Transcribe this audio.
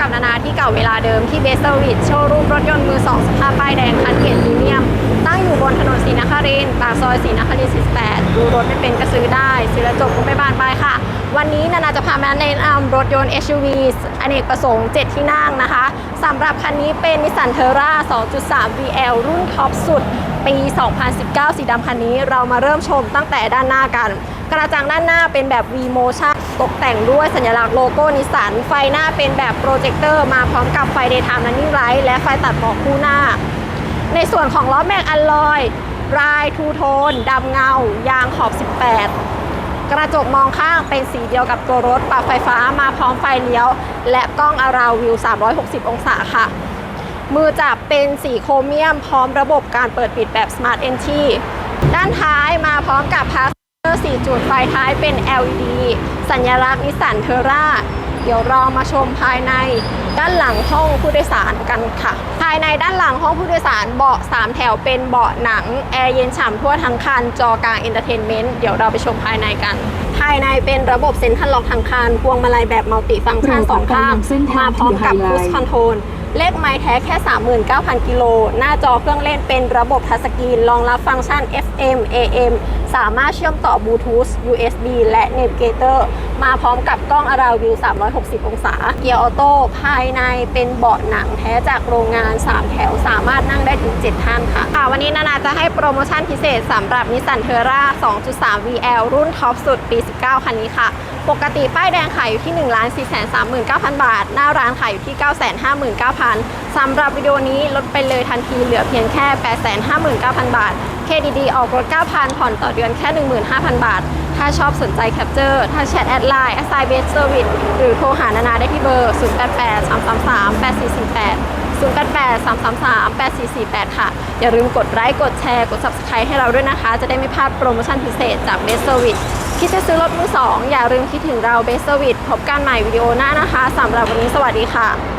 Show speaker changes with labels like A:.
A: กับนานาที่เก่าเวลาเดิมที่เบสเซอร์วิสโชว์รูมรถยนต์มือ2สภาพป้ายแดงคันเกียรติพรีเมียม ตั้งอยู่บนถนนศรีนครินทร์ปากซอยศรีนครินทร์48ดูรถไม่เป็นก็ซื้อได้ ซื้อแล้วจบก็ไม่บานปลายค่ะ วันนี้นานาจะพามาแนะนำรถยนต์ SUV อเนกประสงค์ 7 ที่นั่งนะคะสำหรับคันนี้เป็น Nissan Terra 2.3 VL รุ่นท็อปสุด ปี 2019 สีดำคันนี้เรามาเริ่มชมตั้งแต่ด้านหน้ากัน กระจังด้านหน้าเป็นแบบ V Motion ตกแต่งด้วยสัญลักษณ์โลโก้นิสสัน ไฟหน้าเป็นแบบโปรเจคเตอร์มาพร้อมกับไฟ Daytime Running Light และไฟตัดหมอกคู่หน้า ในส่วนของล้อแม็กอัลลอยรายทูโทนดำเงา ยางขอบ 18 กระจกมองข้างเป็นสีเดียวกับตัวรถปรับไฟฟ้ามาพร้อมไฟเลี้ยว และกล้องอาราววิว 360 องศาค่ะ มือจับเป็นสีโครเมียมพร้อมระบบการเปิดปิดแบบ Smart Entry ด้านท้ายมาพร้อมกับพาสเตอร์ 4 จุดไฟท้ายเป็น LED สัญลักษณ์นิสสันเทอร่าเดี๋ยวเรามาชมภายในด้านหลังห้องผู้โดยสารกันค่ะ ภายในด้านหลังห้องผู้โดยสารเบาะ 3 แถวเป็นเบาะหนัง แอร์เย็นฉ่ำทั่วทั้งคัน จอกลางเอนเตอร์เทนเมนต์เดี๋ยวเราไปชมภายในกัน ภายในเป็นระบบเซ็นทรัลล็อกทั้งคัน พวงมาลัยแบบมัลติฟังก์ชันสองข้างมาพร้อมกับ Cruise Control เลขไม้แท้แค่ 39,000 กิโล หน้าจอเครื่องเล่นเป็นระบบทัชสกรีน รองรับฟังก์ชัน FM AM สามารถเชื่อมต่อบลูทูธ USB และ Navigator มาพร้อมกับกล้องอาราววิว 360 องศา เกียร์ออโต้ภายในเป็นเบาะหนังแท้จากโรงงาน 3 แถว สามารถนั่งได้ถึง 7 ท่านค่ะค่ะ วันนี้นานาจะให้โปรโมชั่นพิเศษสำหรับนิสสันเทอร่า 2.3 VL รุ่นท็อปสุดปี 19 คันนี้ค่ะ ปกติป้ายแดงขายอยู่ที่1 4 3 9 0 0 0 บาท หน้าร้านขายอยู่ที่ 959,000สำหรับวิดีโอนี้ลดไปเลยทันทีเหลือเพียงแค่ 859,000 บาท KDD ออกรถ 9,000 ผ่อนต่อเดือนแค่ 15,000 บาท ถ้าชอบสนใจแคปเจอร์ ถ้าแชทแอดไลน์ s i b a s e Service หรือโทรหานานาได้ที่เบอร์ 088 333 8448 088 333 8448 ค่ะ อย่าลืมกดไลค์กดแชร์กด Subscribe ให้เราด้วยนะคะ จะได้ไม่พลาดโปรโมชั่นพิเศษจากเบสเซอร์วิทคิดจะซื้อรถมือสองอย่าลืมคิดถึงเราเบสเซอร์วิทพบกันใหม่วิดีโอหน้านะคะสำหรับวันนี้สวัสดีค่ะ